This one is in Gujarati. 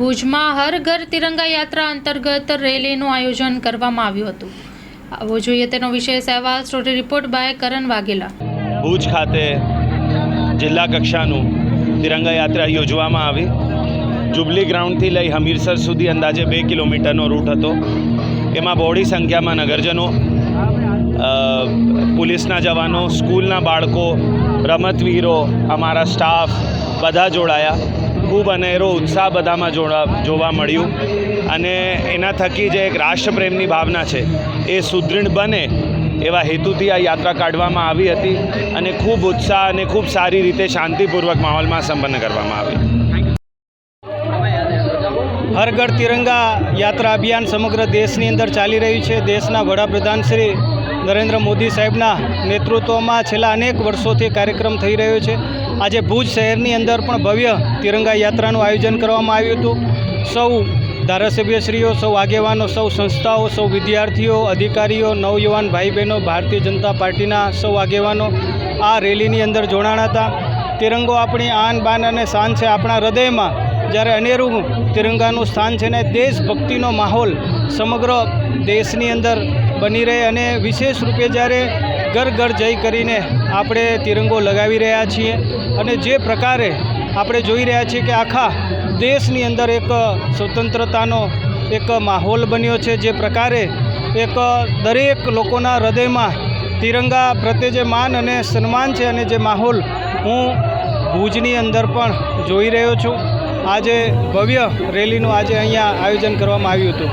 ભુજમાં હર ઘર તિરંગા યાત્રા અંતર્ગત રેલીનું આયોજન કરવામાં આવ્યું હતું. આવો જોઈએ તેનો વિશેષ અહેવાલ story report by Karan Vaghela. Bhuj ખાતે જિલ્લા કક્ષાનું તિરંગા યાત્રા યોજવામાં આવી. જુબલી ગ્રાઉન્ડથી લઈ હમીરસર સુધી અંદાજે બે કિલોમીટરનો રૂટ હતો. એમાં બહોળી સંખ્યામાં નગરજનો પોલીસના જવાનો, સ્કૂલના બાળકો, રમતવીરો, અમારા સ્ટાફ બધા જોડાયા. ખૂબ અનેરો ઉત્સાહ બધામાં જોવા મળ્યું. અને એના થકી જે એક રાષ્ટ્રપ્રેમની ભાવના છે, એ સુદૃઢ બને એવા હેતુથી આ યાત્રા કાઢવામાં આવી હતી અને ખૂબ ઉત્સાહ અને ખૂબ સારી રીતે શાંતિપૂર્વક માહોલમાં સંપન્ન કરવામાં આવી. હરગઢ તિરંગા યાત્રા અભિયાન સમગ્ર દેશની અંદર ચાલી રહ્યું છે. દેશના વડાપ્રધાન શ્રી નરેન્દ્ર મોદી સાહેબના નેતૃત્વમાં છેલ્લા અનેક વર્ષોથી કાર્યક્રમ થઈ રહ્યો છે. આજે ભુજ શહેરની અંદર પણ ભવ્ય તિરંગા યાત્રાનું આયોજન કરવામાં આવ્યું હતું. સૌ ધારાસભ્યશ્રીઓ, સૌ આગેવાનો, સૌ સંસ્થાઓ, સૌ વિદ્યાર્થીઓ, અધિકારીઓ, નવયુવાન ભાઈ બહેનો ભારતીય જનતા પાર્ટીના સૌ આગેવાનો આ રેલીની અંદર જોડાણા હતા. તિરંગો આપણી આન બાન અને શાન છે. આપણા હૃદયમાં જ્યારે અનેરું તિરંગાનું સ્થાન છે ને દેશભક્તિનો માહોલ સમગ્ર દેશની અંદર બની રહે અને વિશેષ રૂપે જ્યારે ઘર ઘર જઈ કરીને આપણે તિરંગો લગાવી રહ્યા છીએ અને જે પ્રકારે આપણે જોઈ રહ્યા છીએ કે આખા દેશની અંદર એક સ્વતંત્રતાનો એક માહોલ બન્યો છે, જે પ્રકારે એક દરેક લોકોના હૃદયમાં તિરંગા પ્રત્યે જે માન અને સન્માન છે અને જે માહોલ હું ભુજની અંદર પણ જોઈ રહ્યો છું. આજે ભવ્ય રેલીનું આજે અહીંયા આયોજન કરવામાં આવ્યું હતું.